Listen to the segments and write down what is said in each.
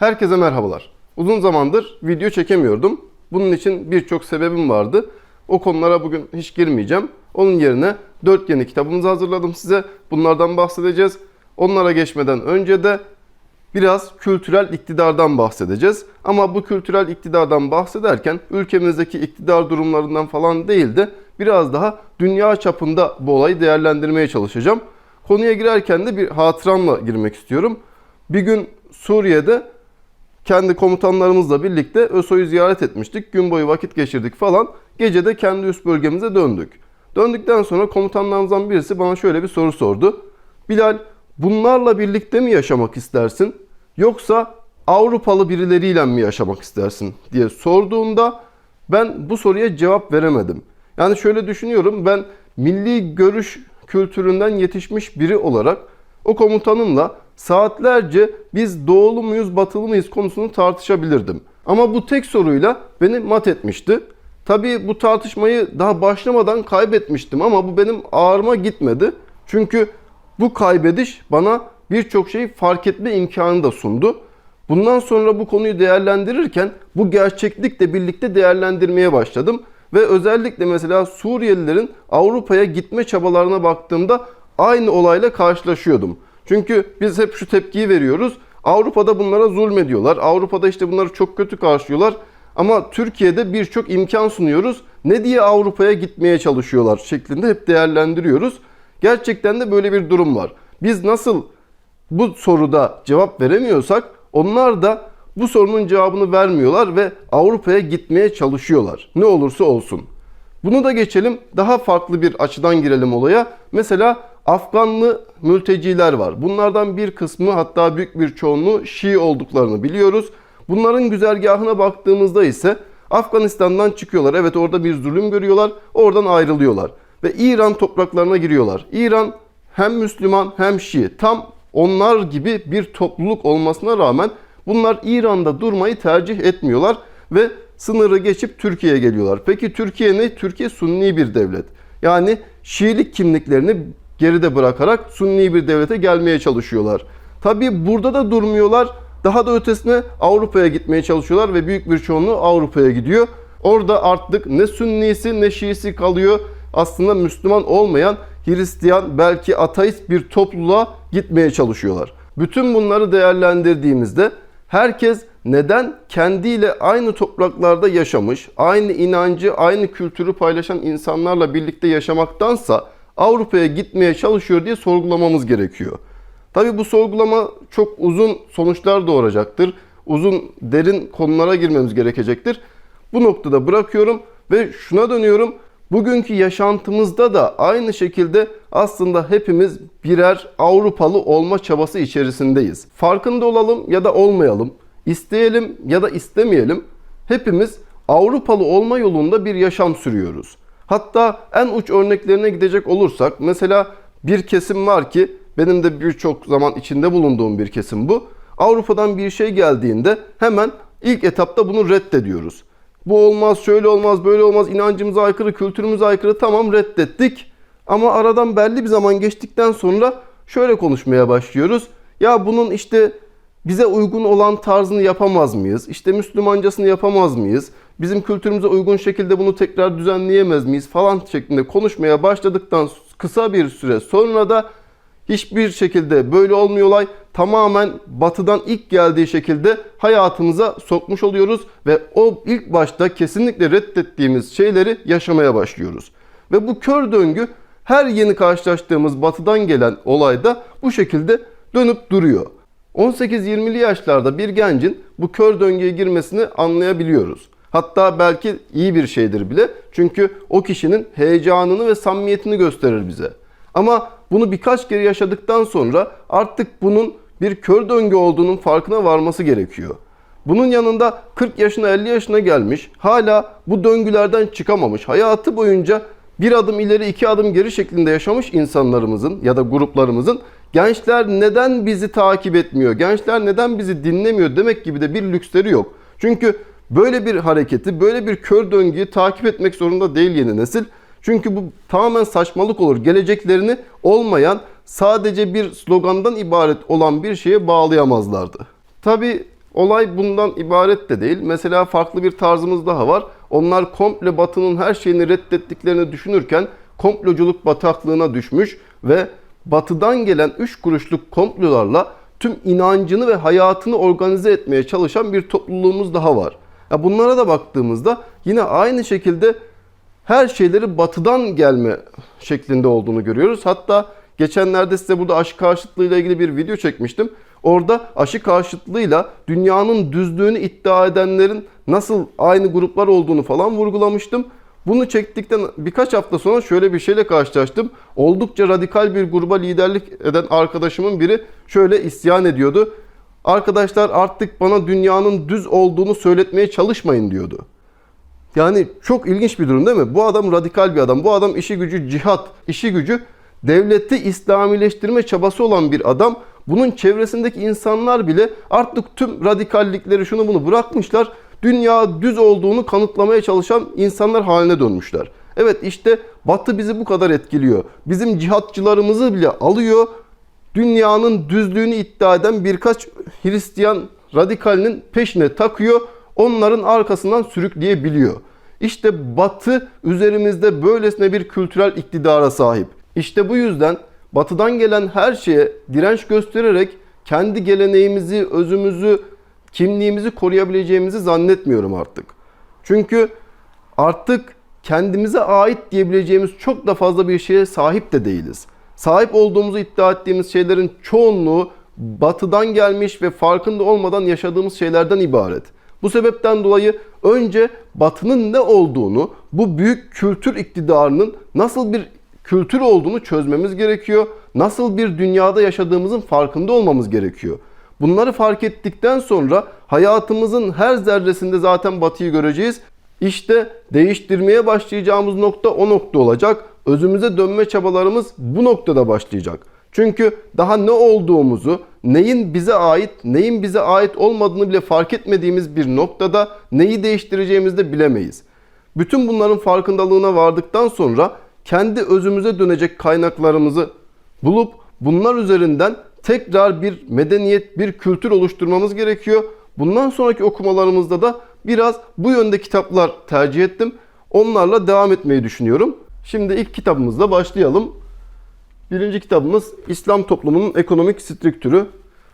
Herkese merhabalar. Uzun zamandır video çekemiyordum. Bunun için birçok sebebim vardı. O konulara bugün hiç girmeyeceğim. Onun yerine 4 yeni kitabımızı hazırladım size. Bunlardan bahsedeceğiz. Onlara geçmeden önce de biraz kültürel iktidardan bahsedeceğiz. Ama bu kültürel iktidardan bahsederken ülkemizdeki iktidar durumlarından falan değil de biraz daha dünya çapında bu olayı değerlendirmeye çalışacağım. Konuya girerken de bir hatıramla girmek istiyorum. Bir gün Suriye'de kendi komutanlarımızla birlikte ÖSO'yu ziyaret etmiştik. Gün boyu vakit geçirdik falan. Gece de kendi üst bölgemize döndük. Döndükten sonra komutanlarımızdan birisi bana şöyle bir soru sordu. Bilal bunlarla birlikte mi yaşamak istersin? Yoksa Avrupalı birileriyle mi yaşamak istersin diye sorduğunda ben bu soruya cevap veremedim. Yani şöyle düşünüyorum ben milli görüş kültüründen yetişmiş biri olarak o komutanımla saatlerce biz doğulu muyuz batılı mıyız konusunu tartışabilirdim. Ama bu tek soruyla beni mat etmişti. Tabii bu tartışmayı daha başlamadan kaybetmiştim ama bu benim ağrıma gitmedi. Çünkü bu kaybediş bana birçok şeyi fark etme imkanı da sundu. Bundan sonra bu konuyu değerlendirirken bu gerçeklikle birlikte değerlendirmeye başladım. Ve özellikle mesela Suriyelilerin Avrupa'ya gitme çabalarına baktığımda aynı olayla karşılaşıyordum. Çünkü biz hep şu tepkiyi veriyoruz. Avrupa'da bunlara zulmediyorlar. Avrupa'da işte bunları çok kötü karşılıyorlar. Ama Türkiye'de birçok imkan sunuyoruz. Ne diye Avrupa'ya gitmeye çalışıyorlar şeklinde hep değerlendiriyoruz. Gerçekten de böyle bir durum var. Biz nasıl bu soruda cevap veremiyorsak onlar da bu sorunun cevabını vermiyorlar ve Avrupa'ya gitmeye çalışıyorlar. Ne olursa olsun. Bunu da geçelim. Daha farklı bir açıdan girelim olaya. Mesela Afganlı mülteciler var. Bunlardan bir kısmı hatta büyük bir çoğunluğu Şii olduklarını biliyoruz. Bunların güzergahına baktığımızda ise Afganistan'dan çıkıyorlar. Evet orada bir zulüm görüyorlar. Oradan ayrılıyorlar. Ve İran topraklarına giriyorlar. İran hem Müslüman hem Şii. Tam onlar gibi bir topluluk olmasına rağmen bunlar İran'da durmayı tercih etmiyorlar ve sınırı geçip Türkiye'ye geliyorlar. Peki Türkiye ne? Türkiye Sunni bir devlet. Yani Şiilik kimliklerini geride bırakarak Sunni bir devlete gelmeye çalışıyorlar. Tabi burada da durmuyorlar. Daha da ötesine Avrupa'ya gitmeye çalışıyorlar ve büyük bir çoğunluğu Avrupa'ya gidiyor. Orada artık ne Sünnisi ne Şiisi kalıyor. Aslında Müslüman olmayan Hristiyan belki ateist bir topluluğa gitmeye çalışıyorlar. Bütün bunları değerlendirdiğimizde herkes neden kendiyle aynı topraklarda yaşamış, aynı inancı, aynı kültürü paylaşan insanlarla birlikte yaşamaktansa Avrupa'ya gitmeye çalışıyor diye sorgulamamız gerekiyor. Tabii bu sorgulama çok uzun sonuçlar doğuracaktır. Uzun, derin konulara girmemiz gerekecektir. Bu noktada bırakıyorum ve şuna dönüyorum. Bugünkü yaşantımızda da aynı şekilde aslında hepimiz birer Avrupalı olma çabası içerisindeyiz. Farkında olalım ya da olmayalım, isteyelim ya da istemeyelim hepimiz Avrupalı olma yolunda bir yaşam sürüyoruz. Hatta en uç örneklerine gidecek olursak mesela bir kesim var ki benim de birçok zaman içinde bulunduğum bir kesim bu. Avrupa'dan bir şey geldiğinde hemen ilk etapta bunu reddediyoruz. Bu olmaz, şöyle olmaz, böyle olmaz, inancımıza aykırı, kültürümüze aykırı tamam reddettik. Ama aradan belli bir zaman geçtikten sonra şöyle konuşmaya başlıyoruz. Ya bunun işte bize uygun olan tarzını yapamaz mıyız? İşte Müslümancasını yapamaz mıyız? Bizim kültürümüze uygun şekilde bunu tekrar düzenleyemez miyiz falan şeklinde konuşmaya başladıktan kısa bir süre sonra da hiçbir şekilde böyle olmuyor olay. Tamamen batıdan ilk geldiği şekilde hayatımıza sokmuş oluyoruz ve o ilk başta kesinlikle reddettiğimiz şeyleri yaşamaya başlıyoruz. Ve bu kör döngü her yeni karşılaştığımız batıdan gelen olayda bu şekilde dönüp duruyor. 18-20'li yaşlarda bir gencin bu kör döngüye girmesini anlayabiliyoruz. Hatta belki iyi bir şeydir bile. Çünkü o kişinin heyecanını ve samimiyetini gösterir bize. Ama bunu birkaç kere yaşadıktan sonra artık bunun bir kör döngü olduğunun farkına varması gerekiyor. Bunun yanında 40 yaşına 50 yaşına gelmiş, hala bu döngülerden çıkamamış, hayatı boyunca bir adım ileri iki adım geri şeklinde yaşamış insanlarımızın ya da gruplarımızın gençler neden bizi takip etmiyor, gençler neden bizi dinlemiyor demek gibi de bir lüksleri yok. Çünkü böyle bir hareketi, böyle bir kör döngüyü takip etmek zorunda değil yeni nesil. Çünkü bu tamamen saçmalık olur. Geleceklerini olmayan, sadece bir slogandan ibaret olan bir şeye bağlayamazlardı. Tabi olay bundan ibaret de değil. Mesela farklı bir tarzımız daha var. Onlar komple batının her şeyini reddettiklerini düşünürken komploculuk bataklığına düşmüş ve batıdan gelen 3 kuruşluk komplolarla tüm inancını ve hayatını organize etmeye çalışan bir topluluğumuz daha var. Ya bunlara da baktığımızda yine aynı şekilde her şeyleri batıdan gelme şeklinde olduğunu görüyoruz. Hatta geçenlerde size burada aşı karşıtlığıyla ilgili bir video çekmiştim. Orada aşı karşıtlığıyla dünyanın düzlüğünü iddia edenlerin nasıl aynı gruplar olduğunu falan vurgulamıştım. Bunu çektikten birkaç hafta sonra şöyle bir şeyle karşılaştım. Oldukça radikal bir gruba liderlik eden arkadaşımın biri şöyle isyan ediyordu. Arkadaşlar artık bana dünyanın düz olduğunu söyletmeye çalışmayın diyordu. Yani çok ilginç bir durum değil mi? Bu adam radikal bir adam. Bu adam işi gücü cihat, işi gücü devleti İslamileştirme çabası olan bir adam. Bunun çevresindeki insanlar bile artık tüm radikallikleri şunu bunu bırakmışlar. Dünya düz olduğunu kanıtlamaya çalışan insanlar haline dönmüşler. Evet işte Batı bizi bu kadar etkiliyor. Bizim cihatçılarımızı bile alıyor. Dünyanın düzlüğünü iddia eden birkaç Hristiyan radikalinin peşine takıyor. Onların arkasından sürükleyebiliyor. İşte Batı üzerimizde böylesine bir kültürel iktidara sahip. İşte bu yüzden Batı'dan gelen her şeye direnç göstererek kendi geleneğimizi, özümüzü, kimliğimizi koruyabileceğimizi zannetmiyorum artık. Çünkü artık kendimize ait diyebileceğimiz çok da fazla bir şeye sahip de değiliz. Sahip olduğumuzu iddia ettiğimiz şeylerin çoğunluğu batıdan gelmiş ve farkında olmadan yaşadığımız şeylerden ibaret. Bu sebepten dolayı önce batının ne olduğunu, bu büyük kültür iktidarının nasıl bir kültür olduğunu çözmemiz gerekiyor. Nasıl bir dünyada yaşadığımızın farkında olmamız gerekiyor. Bunları fark ettikten sonra hayatımızın her zerresinde zaten batıyı göreceğiz. İşte değiştirmeye başlayacağımız nokta o nokta olacak. Özümüze dönme çabalarımız bu noktada başlayacak. Çünkü daha ne olduğumuzu, neyin bize ait, neyin bize ait olmadığını bile fark etmediğimiz bir noktada neyi değiştireceğimizi de bilemeyiz. Bütün bunların farkındalığına vardıktan sonra kendi özümüze dönecek kaynaklarımızı bulup bunlar üzerinden tekrar bir medeniyet, bir kültür oluşturmamız gerekiyor. Bundan sonraki okumalarımızda da biraz bu yönde kitaplar tercih ettim. Onlarla devam etmeyi düşünüyorum. Şimdi ilk kitabımızla başlayalım. Birinci kitabımız İslam toplumunun ekonomik strüktürü.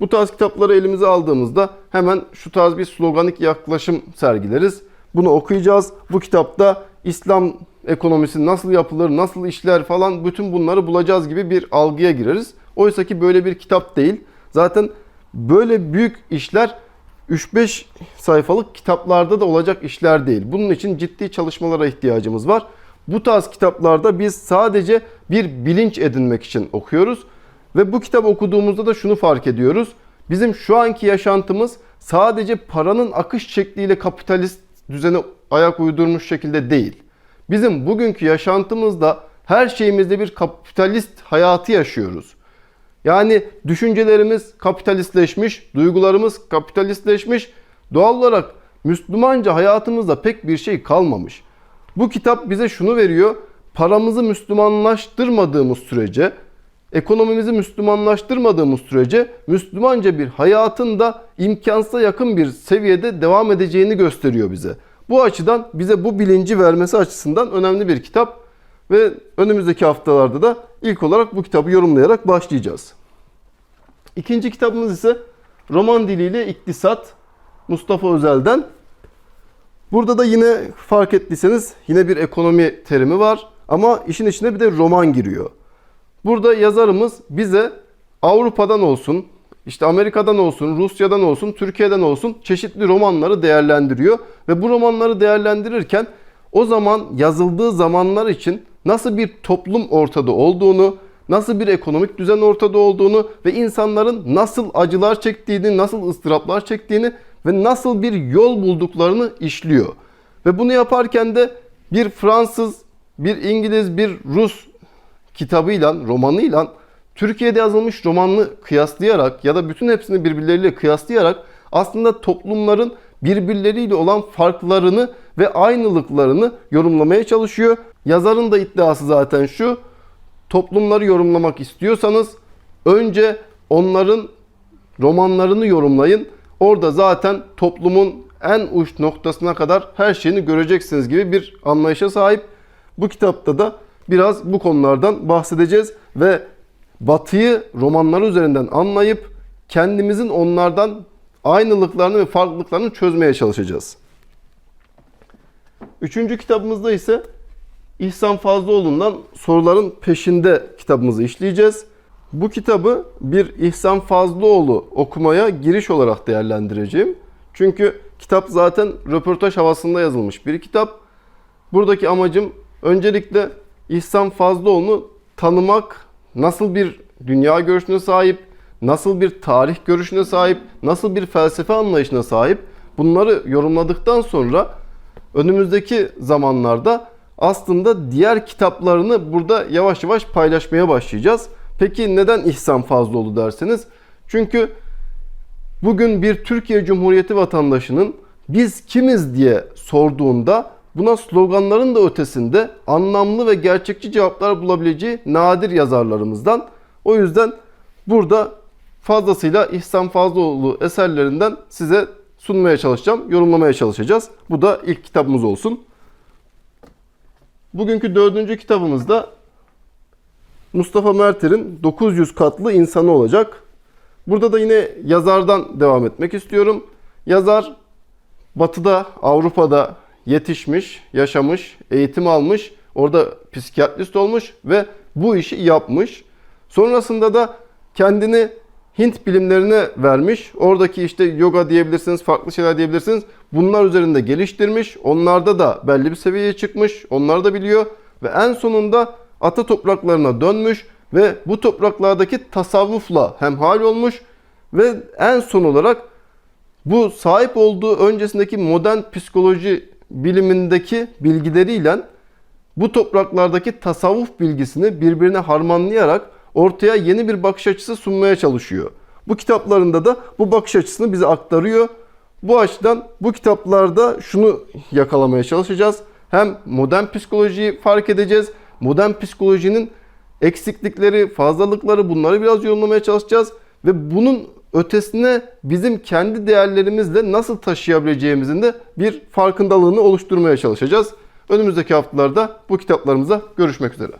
Bu tarz kitapları elimize aldığımızda hemen şu tarz bir sloganik yaklaşım sergileriz. Bunu okuyacağız. Bu kitapta İslam ekonomisi nasıl yapılır, nasıl işler falan bütün bunları bulacağız gibi bir algıya gireriz. Oysa ki böyle bir kitap değil. Zaten böyle büyük işler 3-5 sayfalık kitaplarda da olacak işler değil. Bunun için ciddi çalışmalara ihtiyacımız var. Bu tarz kitaplarda biz sadece bir bilinç edinmek için okuyoruz. Ve bu kitap okuduğumuzda da şunu fark ediyoruz. Bizim şu anki yaşantımız sadece paranın akış şekliyle kapitalist düzene ayak uydurmuş şekilde değil. Bizim bugünkü yaşantımızda her şeyimizde bir kapitalist hayatı yaşıyoruz. Yani düşüncelerimiz kapitalistleşmiş, duygularımız kapitalistleşmiş. Doğal olarak Müslümanca hayatımızda pek bir şey kalmamış. Bu kitap bize şunu veriyor. Paramızı Müslümanlaştırmadığımız sürece, ekonomimizi Müslümanlaştırmadığımız sürece Müslümanca bir hayatın da imkansıza yakın bir seviyede devam edeceğini gösteriyor bize. Bu açıdan bize bu bilinci vermesi açısından önemli bir kitap ve önümüzdeki haftalarda da ilk olarak bu kitabı yorumlayarak başlayacağız. İkinci kitabımız ise roman diliyle iktisat Mustafa Özel'den. Burada da yine fark ettiyseniz yine bir ekonomi terimi var ama işin içine bir de roman giriyor. Burada yazarımız bize Avrupa'dan olsun, işte Amerika'dan olsun, Rusya'dan olsun, Türkiye'den olsun çeşitli romanları değerlendiriyor ve bu romanları değerlendirirken o zaman yazıldığı zamanlar için nasıl bir toplum ortada olduğunu, nasıl bir ekonomik düzen ortada olduğunu ve insanların nasıl acılar çektiğini, nasıl ıstıraplar çektiğini ve nasıl bir yol bulduklarını işliyor. Ve bunu yaparken de bir Fransız, bir İngiliz, bir Rus kitabıyla, romanıyla Türkiye'de yazılmış romanını kıyaslayarak ya da bütün hepsini birbirleriyle kıyaslayarak aslında toplumların birbirleriyle olan farklarını ve aynılıklarını yorumlamaya çalışıyor. Yazarın da iddiası zaten şu. Toplumları yorumlamak istiyorsanız önce onların romanlarını yorumlayın. Orada zaten toplumun en uç noktasına kadar her şeyini göreceksiniz gibi bir anlayışa sahip. Bu kitapta da biraz bu konulardan bahsedeceğiz ve Batı'yı romanları üzerinden anlayıp kendimizin onlardan aynılıklarını ve farklılıklarını çözmeye çalışacağız. Üçüncü kitabımızda ise İhsan Fazlıoğlu'ndan Soruların Peşinde kitabımızı işleyeceğiz. Bu kitabı bir İhsan Fazlıoğlu okumaya giriş olarak değerlendireceğim. Çünkü kitap zaten röportaj havasında yazılmış bir kitap. Buradaki amacım öncelikle İhsan Fazlıoğlu'nu tanımak, nasıl bir dünya görüşüne sahip, nasıl bir tarih görüşüne sahip, nasıl bir felsefe anlayışına sahip bunları yorumladıktan sonra önümüzdeki zamanlarda aslında diğer kitaplarını burada yavaş yavaş paylaşmaya başlayacağız. Peki neden İhsan Fazlıoğlu derseniz? Çünkü bugün bir Türkiye Cumhuriyeti vatandaşının biz kimiz diye sorduğunda buna sloganların da ötesinde anlamlı ve gerçekçi cevaplar bulabileceği nadir yazarlarımızdan. O yüzden burada fazlasıyla İhsan Fazlıoğlu eserlerinden size sunmaya çalışacağım, yorumlamaya çalışacağız. Bu da ilk kitabımız olsun. Bugünkü dördüncü kitabımızda Mustafa Merter'in 900 katlı insanı olacak. Burada da yine yazardan devam etmek istiyorum. Yazar Batı'da, Avrupa'da yetişmiş, yaşamış, eğitim almış, orada psikiyatrist olmuş ve bu işi yapmış. Sonrasında da kendini Hint bilimlerine vermiş. Oradaki işte yoga diyebilirsiniz, farklı şeyler diyebilirsiniz. Bunlar üzerinde geliştirmiş. Onlarda da belli bir seviyeye çıkmış. Onları da biliyor. Ve en sonunda ata topraklarına dönmüş ve bu topraklardaki tasavvufla hemhal olmuş ve en son olarak bu sahip olduğu öncesindeki modern psikoloji bilimindeki bilgileriyle bu topraklardaki tasavvuf bilgisini birbirine harmanlayarak ortaya yeni bir bakış açısı sunmaya çalışıyor. Bu kitaplarında da bu bakış açısını bize aktarıyor. Bu açıdan bu kitaplarda şunu yakalamaya çalışacağız. Hem modern psikolojiyi fark edeceğiz. Modern psikolojinin eksiklikleri, fazlalıkları bunları biraz yorumlamaya çalışacağız. Ve bunun ötesine bizim kendi değerlerimizle nasıl taşıyabileceğimizin de bir farkındalığını oluşturmaya çalışacağız. Önümüzdeki haftalarda bu kitaplarımıza görüşmek üzere.